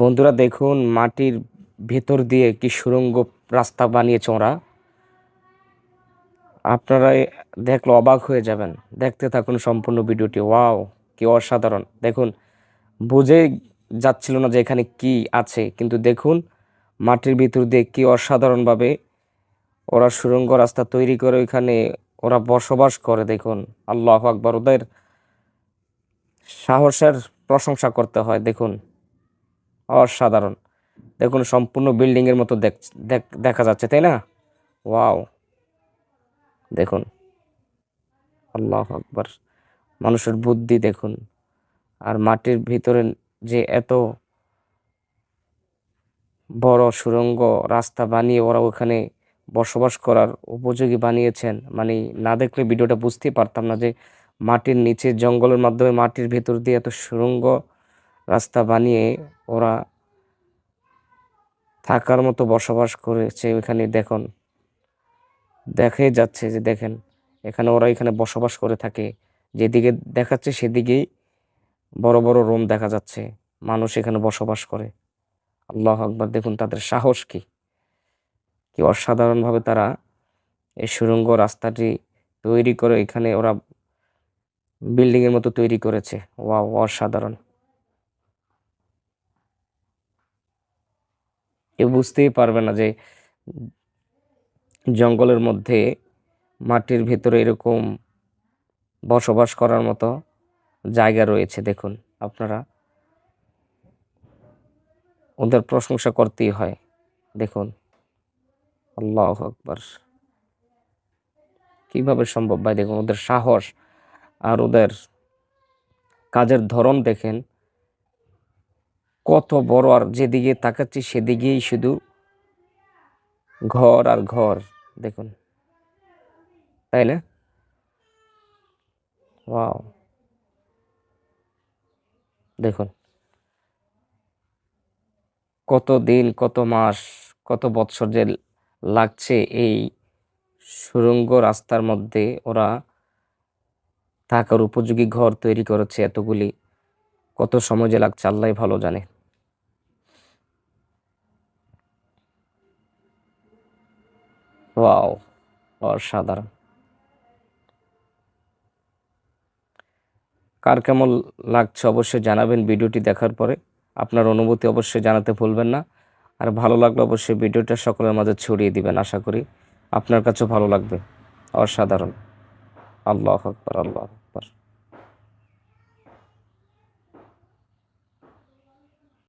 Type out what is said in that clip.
বন্ধুরা দেখুন, মাটির ভেতর দিয়ে কি সুড়ঙ্গ রাস্তা বানিয়েছে ওরা। আপনারা দেখলে অবাক হয়ে যাবেন। দেখতে থাকুন সম্পূর্ণ ভিডিওটি। ওয়াও, কি অসাধারণ। দেখুন বুঝে যাচ্ছিল না যে এখানে কি আছে, কিন্তু দেখুন, মাটির ভিতর দিয়ে কি অসাধারণভাবে ওরা সুড়ঙ্গ রাস্তা তৈরি করে ওইখানে ওরা বসবাস করে। দেখুন, আল্লাহ আকবর, ওদের সাহসের প্রশংসা করতে হয়। দেখুন অসাধারণ। দেখুন, সম্পূর্ণ বিল্ডিং এর মতো দেখ- যাচ্ছে, তাই না? ওয়াও দেখুন। আল্লাহ আকবার। মানুষের বুদ্ধি দেখুন। আর মাটির ভিতরে যে এত বড় সুড়ঙ্গ রাস্তা বানিয়ে ওরা ওখানে বসবাস করার উপযোগী বানিয়েছেন মানে না দেখলে ভিডিওটা বুঝতেই পারতাম না যে মাটির নিচে জঙ্গলের মাধ্যমে মাটির ভেতর দিয়ে এত সুড়ঙ্গ রাস্তা বানিয়ে ওরা থাকার মতো বসবাস করেছে ওইখানে, দেখুন। দেখে যাচ্ছে যে দেখেন, এখানে ওরা এখানে বসবাস করে থাকে। যেদিকে দেখাচ্ছে সেদিকেই বড় বড় রুম দেখা যাচ্ছে, মানুষ এখানে বসবাস করে। আল্লাহ আকবার, দেখুন তাদের সাহস কি। কি অসাধারণভাবে তারা এই সুড়ঙ্গ রাস্তাটি তৈরি করে এখানে ওরা বিল্ডিংয়ের মতো তৈরি করেছে। ওয়াও, অসাধারণ। কেউ বুঝতেই পারবে না যে জঙ্গলের মধ্যে মাটির ভেতরে এরকম বসবাস করার মতো জায়গা রয়েছে। দেখুন, আপনারা ওদের প্রশংসা করতেই হয়। দেখুন, আল্লাহ আকবার। কীভাবে সম্ভব ভাই? দেখুন, ওদের সাহস আর ওদের কাজের ধরন দেখেন। কত বড় আর যেদিকে তাকাচ্ছি সেদিকেই শুধু ঘর আর ঘর, দেখুন। তাই না? ওয়াও। দেখুন। কত দিন, কত মাস, কত বৎসর যে লাগছে এই সুড়ঙ্গ রাস্তার মধ্যে ওরা থাকার উপযোগী ঘর তৈরি করেছে এতগুলি। কত সময় যে লাগছে আল্লাহ ভালো জানে। ওয়াও, অসাধারণ। কার কেমন লাগছে অবশ্যই জানাবেন ভিডিওটি দেখার পরে। আপনার অনুভূতি অবশ্যই জানাতে ভুলবেন না। আর ভালো লাগলে অবশ্যই ভিডিওটা সকলের মাঝে ছড়িয়ে দিবেন, আশা করি আপনার কাছেও ভালো লাগবে। অসাধারণ। আল্লাহ আকবর, আল্লাহ